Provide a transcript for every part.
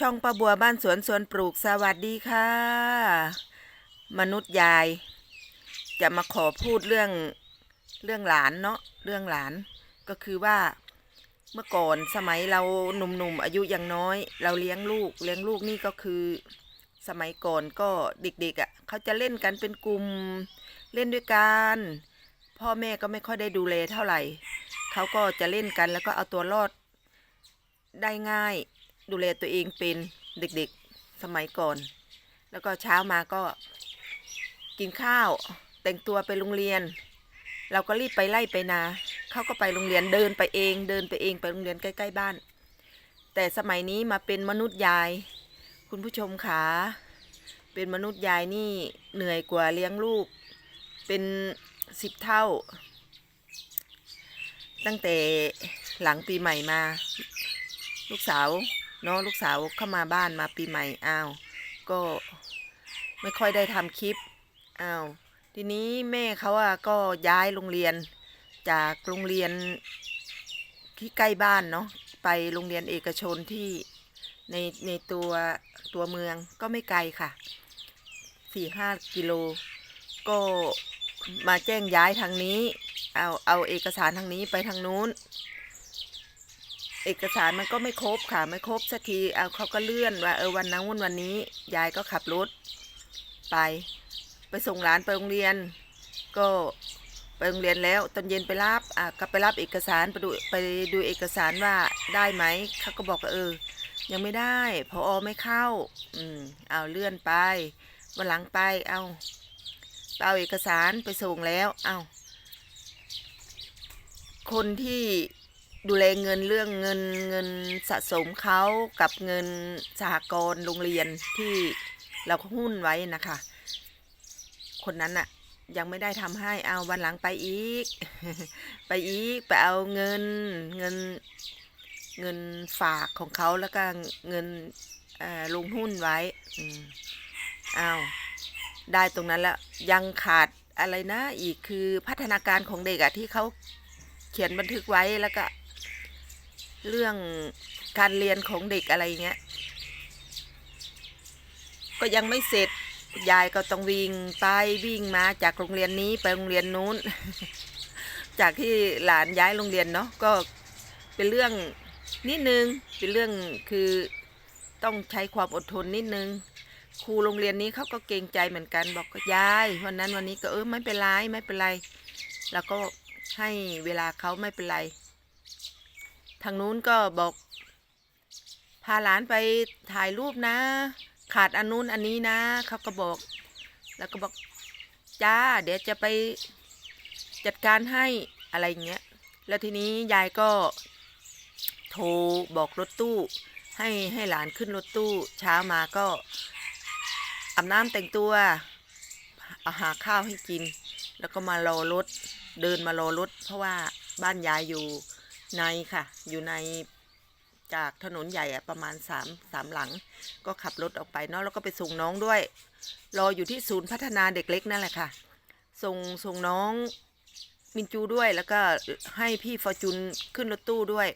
ช่องป้าบัวบ้านสวนสวนปลูกสวัสดีค่ะ มนุษย์ยาย จะมาขอพูดเรื่องเรื่องหลานเนาะเรื่องหลาน ก็คือว่าเมื่อก่อนสมัยเราหนุ่มๆอายุยังน้อย เราเลี้ยงลูก เลี้ยงลูกนี่ก็คือ สมัยก่อนก็เด็กๆอะ่ะเขาจะเล่นกันเป็นกลุ่มเล่นด้วยกันพ่อแม่ก็ไม่ค่อยได้ดูแลเท่าไหร่เขาก็จะเล่นกันแล้วก็เอาตัวรอดได้ง่าย ดูแลตัวเองเป็นเด็กๆสมัยก่อน แล้วก็เช้ามาก็กินข้าว แต่งตัวไปโรงเรียน เราก็รีบไปไล่ไปนาเขาก็ไปโรงเรียนเดินไปเอง เดินไปเองไปโรงเรียนใกล้ ๆ บ้าน แต่สมัยนี้มาเป็นมนุษย์ยาย คุณผู้ชมขาเป็นมนุษย์ยายนี่เหนื่อยกว่าเลี้ยงลูก เป็นสิบเท่า ตั้งแต่หลังปีใหม่มา ลูกสาว นาะลูกสาวเข้ามาบ้านมาปีใหม่อ้าวก็ไม่ค่อยได้ทำคลิปอ้าวทีนี้แม่เขาอะก็ย้ายโรงเรียนจากโรงเรียนที่ใกล้บ้านเนาะไปโรงเรียนเอกชนที่ในในตัวตัวเมืองก็ไม่ไกลค่ะสี่ห้ากิโล ก็มาแจ้งย้ายทางนี้ เอาเอาเอกสารทางนี้ไปทางนู้น เอกสารมันก็ไม่ครบค่ะ ไม่ครบสักทีเอาเขาก็เลื่อนว่าเออวันนั้นวันวันนี้ ยายก็ขับรถ ไป ไปส่งหลานไปโรงเรียน ก็ไปโรงเรียนแล้วตอนเย็นไปรับอะก็ไปรับเอกสารไปดูไปดูเอกสารว่าได้ไหมเขาก็บอกว่าเออ ยังไม่ได้พออไม่เข้า อืมเอาเลื่อนไปวันหลังไปเอาเอาเอกสารไปส่งแล้วเอาคนที่ ดูแลเงินเรื่องเงินเงินสะสมเขากับเงินสหกรณ์โรงเรียนที่เราหุ้นไว้นะคะ คนนั้นอะยังไม่ได้ทำให้เอาวันหลังไปอีก ไปอีกไปเอาเงินเงินเงินฝากของเขาแล้วก็เงินลงหุ้นไว้อืมอ้าวได้ตรงนั้นแล้วยังขาดอะไรนะอีกคือพัฒนาการของเด็กอะที่เขาเขียนบันทึกไว้แล้วก็ เรื่องการเรียนของเด็กอะไรเงี้ย ก็ยังไม่เสร็จ ยายก็ต้องวิ่งไปวิ่งมาจากโรงเรียนนี้ไปโรงเรียนนู้น จากที่หลานย้ายโรงเรียนเนาะก็เป็นเรื่องนิดนึงเป็นเรื่องคือต้องใช้ความอดทนนิดนึงครูโรงเรียนนี้เขาก็เกรงใจเหมือนกันบอกก็ยายวันนั้นวันนี้ก็เออไม่เป็นไรไม่เป็นไร แล้วก็ให้เวลาเขาไม่เป็นไร ทางนู้นก็บอก พาหลานไปถ่ายรูปนะ ขาดอันนู้นอันนี้นะเขาก็บอก แล้วก็บอกจ้า เดี๋ยวจะไปจัดการให้อะไรอย่างเงี้ย แล้วทีนี้ยายก็โทรบอกรถตู้ ให้ให้หลานขึ้นรถตู้ เช้ามาก็อาบน้ำแต่งตัวอาหาข้าวให้กิน แล้วก็มารอรถ เดินมารอรถ เพราะว่าบ้านยายอยู่ ในค่ะ อยู่ในจากถนนใหญ่อะประมาณสามสามหลัง ก็ขับรถออกไปเนาะแล้วก็ไปส่งน้องด้วย รออยู่ที่ศูนย์พัฒนาเด็กเล็กนั่นแหละค่ะ ส่งส่งน้องมินจูด้วยแล้วก็ให้พี่ฟอร์จูนขึ้นรถตู้ด้วย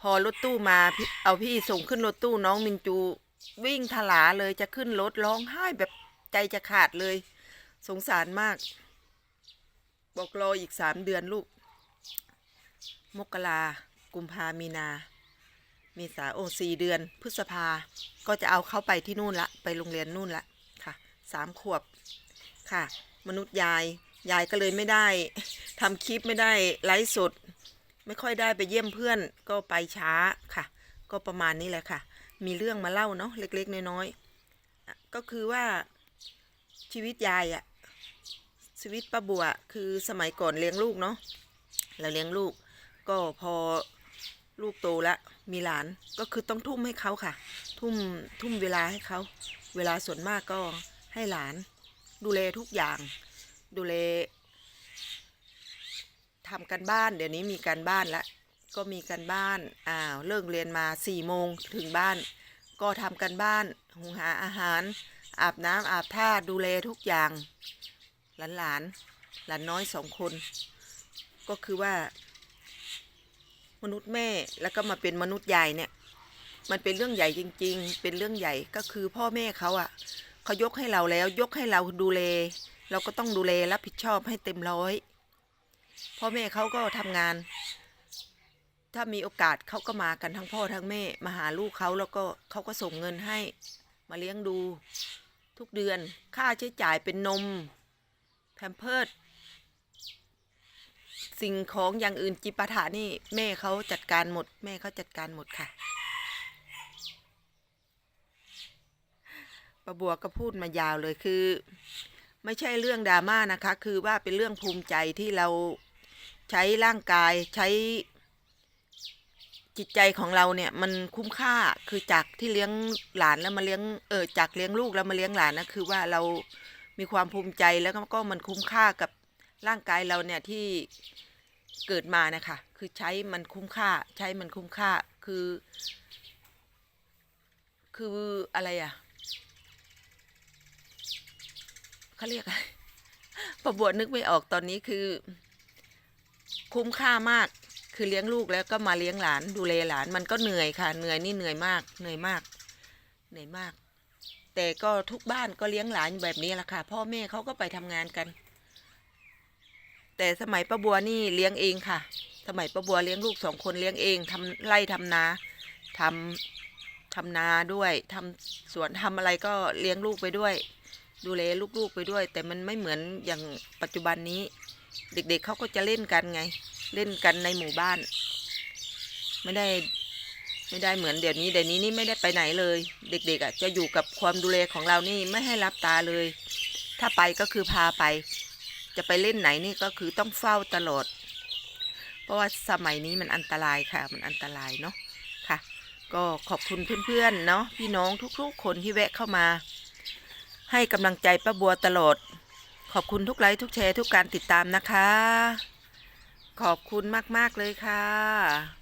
พอรถตู้มาเอาพี่ส่งขึ้นรถตู้น้องมินจูวิ่งถลาเลยจะขึ้นรถร้องไห้แบบใจจะขาดเลย สงสารมาก บอกรออีกสามเดือนลูก มกรากุมภามีนาเมษาโอ้สี่เดือน พฤษภาก็จะเอาเขาไปที่นู่นละ ไปโรงเรียนนู่นละค่ะสามขวบค่ะ มนุษย์ยาย ยายก็เลยไม่ได้ทำคลิปไม่ได้ไลฟ์สด ไม่ค่อยได้ไปเยี่ยมเพื่อนก็ไปช้าค่ะ ก็ประมาณนี้แหละค่ะ มีเรื่องมาเล่าเนาะเล็กๆน้อยๆก็คือว่าชีวิตยายอะ ชีวิตป้าบัวคือสมัยก่อนเลี้ยงลูกเนาะเราเลี้ยงลูก ก็พอลูกโตแล้วมีหลานก็คือต้องทุ่มให้เขาค่ะ ทุ่มทุ่มเวลาให้เขา เวลาส่วนมากก็ให้หลาน ดูแลทุกอย่าง ดูแลทำกันบ้าน เดี๋ยวนี้มีการบ้านล้วก็มีการบ้านอ้าวเลิกเรียนมาสี่โมงถึงบ้าน ก็ทำกันบ้านหุงหาอาหาร อาบน้ำอาบท่าดูแลทุกอย่าง หลานหลานๆหลานน้อยสองคน ก็คือว่า มนุษย์แม่แล้วก็มาเป็นมนุษย์ยายเนี่ย มันเป็นเรื่องใหญ่จริง ๆ เป็นเรื่องใหญ่ก็คือพ่อแม่เขาอะ่ะเขายกให้เราแล้วยกให้เราดูแล เราก็ต้องดูแลรับผิดชอบให้เต็มร้อยพ่อแม่เขาก็ทำงาน ถ้ามีโอกาสเขาก็มากันทั้งพ่อทั้งแม่มาหาลูกเขาแล้วก็เขาก็ส่งเงินให้มาเลี้ยงดู ทุกเดือนค่าใช้จ่ายเป็นนม แพมเพิร์ดสิ่งของอย่างอื่นจิปาถะนี่แม่เขาจัดการหมด แม่เขาจัดการหมดค่ะประบัวก็พูดมายาวเลยคือ ไม่ใช่เรื่องดราม่านะคะ คือว่าเป็นเรื่องภูมิใจที่เราใช้ร่างกายใช้จิตใจของเราเนี่ยมันคุ้มค่าคือจากที่เลี้ยงหลานแล้วมาเลี้ยงเออจากเลี้ยงลูกแล้วมาเลี้ยงหลานนะคือว่าเรา มีความภูมิใจแล้วก็มันคุ้มค่ากับร่างกายเราเนี่ยที่เกิดมานะคะคือใช้มันคุ้มค่า ใช้มันคุ้มค่าคือ คืออะไรอะเขาเรียกอะไรประบวดนึกไม่ออกตอนนี้คือ คุ้มค่ามากคือเลี้ยงลูกแล้วก็มาเลี้ยงหลานดูแลหลานมันก็เหนื่อยค่ะ เหนื่อยนี่เหนื่อยมาก เหนื่อยมาก เหนื่อยมาก แต่ก็ทุกบ้านก็เลี้ยงหลานแบบนี้แหละค่ะ พ่อแม่เขาก็ไปทำงานกัน แต่สมัยป้าบัวนี่เลี้ยงเองค่ะ สมัยป้าบัวเลี้ยงลูกสองคนเลี้ยงเองทำไร่ทำนาทำทำนาด้วยทำสวนทำอะไรก็เลี้ยงลูกไปด้วย ดูแลลูกๆไปด้วย แต่มันไม่เหมือนอย่างปัจจุบันนี้ เด็กๆเขาก็จะเล่นกันไง เล่นกันในหมู่บ้าน ไม่ได้ ไม่ได้เหมือนเดี๋ยวนี้เดี๋ยวนี้นี่ไม่ได้ไปไหนเลย เด็กๆอะจะอยู่กับความดูแลของเรานี่ไม่ให้รับตาเลย ถ้าไปก็คือพาไป จะไปเล่นไหนนี่ก็คือต้องเฝ้าตลอด เพราะว่าสมัยนี้มันอันตรายค่ะ มันอันตรายเนาะค่ะ ก็ขอบคุณเพื่อนๆเนาะพี่น้องทุกๆ คนที่แวะเข้ามา ให้กำลังใจป้าบัวตลอด ขอบคุณทุกไลค์ทุกแชร์ทุกการติดตามนะคะ ขอบคุณมากๆเลยค่ะ